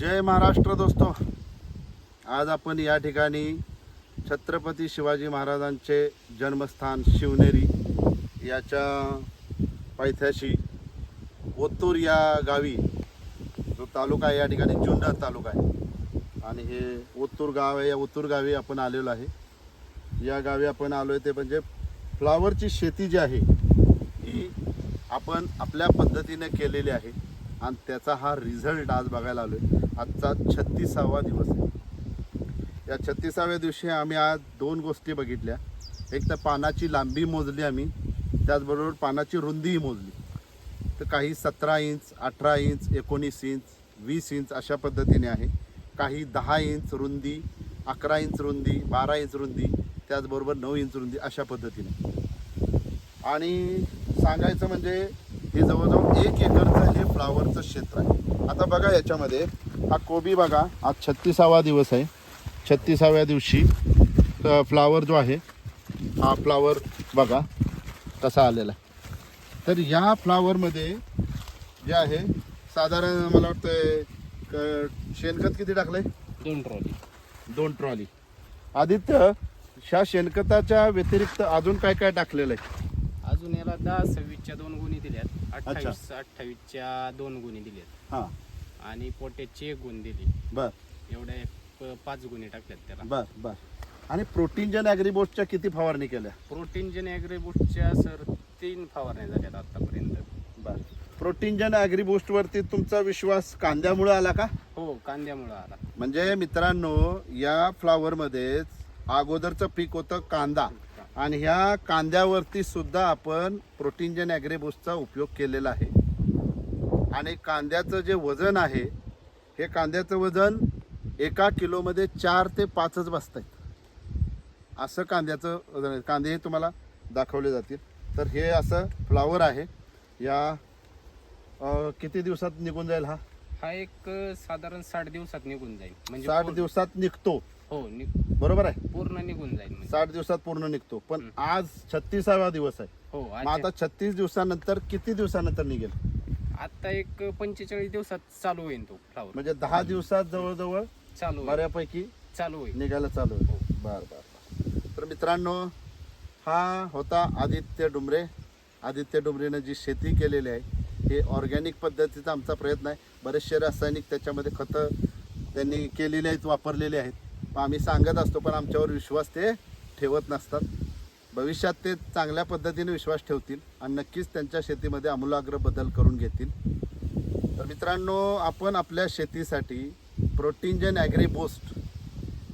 जय महाराष्ट्र दोस्तो. आज आपण या ठिकाणी छत्रपती शिवाजी महाराजांचे जन्मस्थान शिवनेरी याच्या पायथ्याशी ओतूर या गावी जो तालुका आहे या ठिकाणी जुन्नर तालुका आहे. आणि हे ओतूर गाव आहे या ओतूर गावी आपण आलेलो आहे. या गावी आपण आलो आहे ते म्हणजे फ्लावरची शेती जी आहे ही आपण आपल्या पद्धतीने केलेली आहे. आणि त्याचा हा रिझल्ट आज बघायला आलो आहे आजचा छत्तीसावा दिवस आहे. या छत्तीसाव्या दिवशी आम्ही आज दोन गोष्टी बघितल्या. एक तर पानाची लांबी मोजली आम्ही. त्याचबरोबर पानाची रुंदीही मोजली. तर काही सतरा इंच अठरा इंच एकोणीस इंच वीस इंच अशा पद्धतीने आहे. काही दहा इंच रुंदी अकरा इंच रुंदी बारा इंच रुंदी त्याचबरोबर नऊ इंच रुंदी अशा पद्धतीने. आणि सांगायचं म्हणजे हे जवळजवळ एक एकरचं हे फ्लावरचं क्षेत्र आहे. आता बघा याच्यामध्ये हा कोबी बघा आज छत्तीसावा दिवस आहे. छत्तीसाव्या दिवशी फ्लावर जो आहे हा फ्लावर बघा कसा आलेला आहे. तर या फ्लावरमध्ये जे आहे साधारण मला वाटतं क- शेणखत किती टाकलंय? दोन ट्रॉली. दोन ट्रॉली. आदित्य ह्या शेणखताच्या व्यतिरिक्त अजून काय काय टाकलेलं आहे? अजून याला दहा सव्वीसच्या दोन गुणी दिल्यात. अठ्ठावीस अठ्ठावीसच्या दोन गुणी दिल्यात. हां. आणि पोट्याची एक गुण दिली. बर. एवढ्या एक पाच गुणी टाकल्यात त्याला. बर बर. आणि प्रोटीनजन ॲग्रीबोटच्या किती फवारणी केल्या? प्रोटीन ॲग्रीबुस्टच्या सर तीन फवारण्या झाल्यात आतापर्यंत. बर. प्रोटीनजन ॲग्रीबोस्टवरती तुमचा विश्वास कांद्यामुळे आला का? हो कांद्यामुळं आला. म्हणजे मित्रांनो या फ्लावरमध्येच अगोदरचं पीक होतं कांदा. आणि ह्या कांद्यावरती सुद्धा आपण प्रोटीनजन ॲग्रीबोस्टचा उपयोग केलेला आहे. आणि कांद्याचं जे वजन आहे हे कांद्याचं वजन एका किलोमध्ये चार ते पाचच बसत आहेत असं कांद्याचं वजन आहे. कांदे हे तुम्हाला दाखवले जातील. तर हे असं फ्लावर आहे. या अं, किती दिवसात निघून जाईल हा? हा एक अ, साधारण साठ दिवसात निघून जाईल. म्हणजे साठ पूर्ण- दिवसात निघतो. हो नि- बरोबर आहे? पूर्ण निघून जाईल म्हणजे. साठ दिवसात पूर्ण निघतो. पण. आज छत्तीसावा दिवस आहे. हो मग आता छत्तीस दिवसानंतर किती दिवसानंतर निघेल? आता एक पंचेचाळीस दिवसात चालू होईल तो फ्लावर म्हणजे दहा दिवसात जवळजवळ चालू होईल. बऱ्यापैकी चालू होईल. निघायला चालू आहे बर बर बर. तर मित्रांनो हा होता आदित्य डुमरे. आदित्य डुमरेनं जी शेती केलेली आहे हे ऑर्गॅनिक पद्धतीचा आमचा प्रयत्न आहे. बरेचसे रासायनिक त्याच्यामध्ये खतं त्यांनी केलेली आहेत वापरलेली आहेत. मग आम्ही सांगत असतो पण आमच्यावर विश्वास ते ठेवत नसतात. भविष्यात ते चांगल्या पद्धतीने विश्वास ठेवतील आणि नक्कीच त्यांच्या शेतीमध्ये आमूलाग्र बदल करून घेतील. तर मित्रांनो आपण आपल्या शेतीसाठी प्रोटीनजन ॲग्रीबोस्ट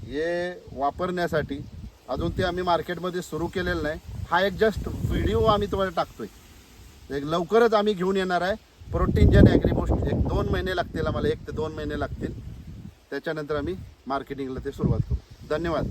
हे वापरण्यासाठी अजून ते आम्ही मार्केटमध्ये सुरू केलेलं नाही. हा एक जस्ट व्हिडिओ आम्ही तुम्हाला टाकतो आहे एक लवकरच आम्ही घेऊन येणार आहे. प्रोटीनजन ॲग्रीबोस्ट एक दोन महिने लागतील आम्हाला एक ते दोन महिने लागतील. त्याच्यानंतर आम्ही मार्केटिंगला ते सुरुवात करू. धन्यवाद.